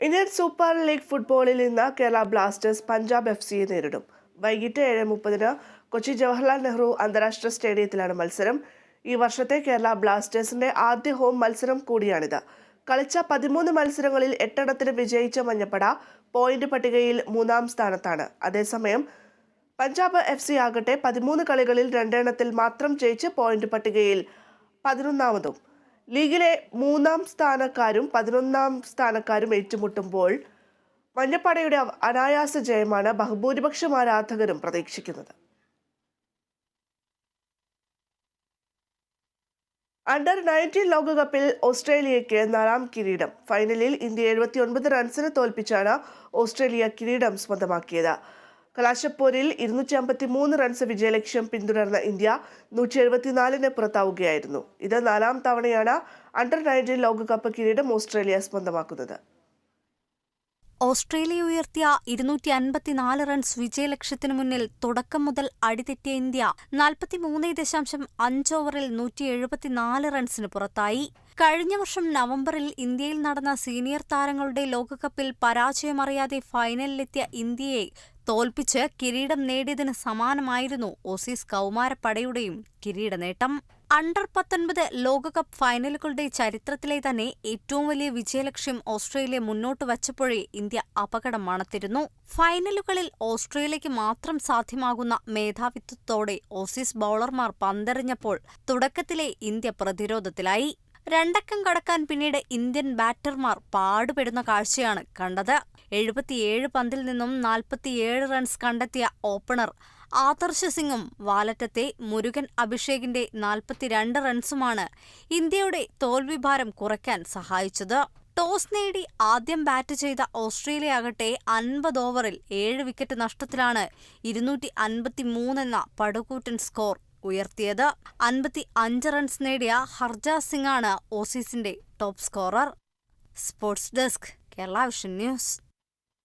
Indian super league ഫുട്ബോളിൽ ഇന്ന് Kerala Blasters Punjab F സിയെ നേരിടും. വൈകിട്ട് ഏഴ് മുപ്പതിന് കൊച്ചി ജവഹർലാൽ നെഹ്റു അന്താരാഷ്ട്ര സ്റ്റേഡിയത്തിലാണ് മത്സരം. ഈ വർഷത്തെ കേരള ബ്ലാസ്റ്റേഴ്സിന്റെ ആദ്യ ഹോം മത്സരം കൂടിയാണിത്. കളിച്ച പതിമൂന്ന് മത്സരങ്ങളിൽ എട്ടെണ്ണത്തിന് വിജയിച്ച മഞ്ഞപ്പട പോയിന്റ് പട്ടികയിൽ മൂന്നാം സ്ഥാനത്താണ്. അതേസമയം പഞ്ചാബ് എഫ് സി ആകട്ടെ പതിമൂന്ന് കളികളിൽ രണ്ടെണ്ണത്തിൽ മാത്രം ജയിച്ച് പോയിന്റ് പട്ടികയിൽ പതിനൊന്നാമതും. ലീഗിലെ മൂന്നാം സ്ഥാനക്കാരും പതിനൊന്നാം സ്ഥാനക്കാരും ഏറ്റുമുട്ടുമ്പോൾ മഞ്ഞപ്പടയുടെ അനായാസ ജയമാണ് ബഹുഭൂരിപക്ഷം ആരാധകരും പ്രതീക്ഷിക്കുന്നത്. അണ്ടർ നയന്റീൻ ലോകകപ്പിൽ ഓസ്ട്രേലിയയ്ക്ക് നാലാം കിരീടം. ഫൈനലിൽ ഇന്ത്യ എഴുപത്തി ഒൻപത് റൺസിന് തോൽപ്പിച്ചാണ് ഓസ്ട്രേലിയ കിരീടം സ്വന്തമാക്കിയത്. കലാശപ്പോരിൽ ഇരുന്നൂറ്റി അമ്പത്തി മൂന്ന് റൺസ് വിജയലക്ഷ്യം പിന്തുടർന്ന ഇന്ത്യ നൂറ്റി എഴുപത്തിനാലിന് പുറത്താവുകയായിരുന്നു. ഇത് നാലാം തവണയാണ് അണ്ടർ നയന്റീൻ ലോകകപ്പ് കിരീടം ഓസ്ട്രേലിയ സ്വന്തമാക്കുന്നത്. ഓസ്ട്രേലിയ ഉയർത്തിയ ഇരുന്നൂറ്റി അൻപത്തിനാല് റൺസ് വിജയലക്ഷ്യത്തിനു മുന്നിൽ തുടക്കം മുതൽ അടിതെറ്റിയ ഇന്ത്യ നാൽപ്പത്തിമൂന്ന് ദശാംശം അഞ്ച് ഓവറിൽ നൂറ്റി എഴുപത്തിനാല് റൺസിന് പുറത്തായി. കഴിഞ്ഞ വർഷം നവംബറിൽ ഇന്ത്യയിൽ നടന്ന സീനിയർ താരങ്ങളുടെ ലോകകപ്പിൽ പരാജയമറിയാതെ ഫൈനലിലെത്തിയ ഇന്ത്യയെ തോൽപ്പിച്ച് കിരീടം നേടിയതിന് സമാനമായിരുന്നു ഓസീസ് കൗമാരപ്പടയുടെയും കിരീട നേട്ടം. അണ്ടർ പത്തൊൻപത് ലോകകപ്പ് ഫൈനലുകളുടെ ചരിത്രത്തിലെ തന്നെ ഏറ്റവും വലിയ വിജയലക്ഷ്യം ഓസ്ട്രേലിയ മുന്നോട്ട് വച്ചപ്പോഴേ ഇന്ത്യ അപകടം മണത്തിരുന്നു. ഫൈനലുകളിൽ ഓസ്ട്രേലിയയ്ക്ക് മാത്രം സാധ്യമാകുന്ന മേധാവിത്വത്തോടെ ഓസീസ് ബൌളർമാർ പന്തെറിഞ്ഞപ്പോൾ തുടക്കത്തിലെ ഇന്ത്യ പ്രതിരോധത്തിലായി. രണ്ടക്കം കടക്കാൻ പിന്നീട് ഇന്ത്യൻ ബാറ്റർമാർ പാടുപെടുന്ന കാഴ്ചയാണ് കണ്ടത്. എഴുപത്തിയേഴ് പന്തിൽ നിന്നും നാൽപ്പത്തിയേഴ് റൺസ് കണ്ടെത്തിയ ഓപ്പണർ ആദർശ സിംഗും വാലറ്റത്തെ മുരുകൻ അഭിഷേകിന്റെ നാൽപ്പത്തിരണ്ട് റൺസുമാണ് ഇന്ത്യയുടെ തോൽവിഭാരം കുറയ്ക്കാൻ സഹായിച്ചത്. ടോസ് നേടി ആദ്യം ബാറ്റ് ചെയ്ത ഓസ്ട്രേലിയ ആകട്ടെ അൻപത് ഓവറിൽ ഏഴ് വിക്കറ്റ് നഷ്ടത്തിലാണ് ഇരുന്നൂറ്റി അൻപത്തി മൂന്നെന്ന പടുകൂറ്റൻ സ്കോർ ഉയർത്തിയത്. അൻപത്തി അഞ്ച് റൺസ് നേടിയ ഹർജ സിംഗാണ് ഓസീസിന്റെ top scorer. Sports desk Kerala vision news.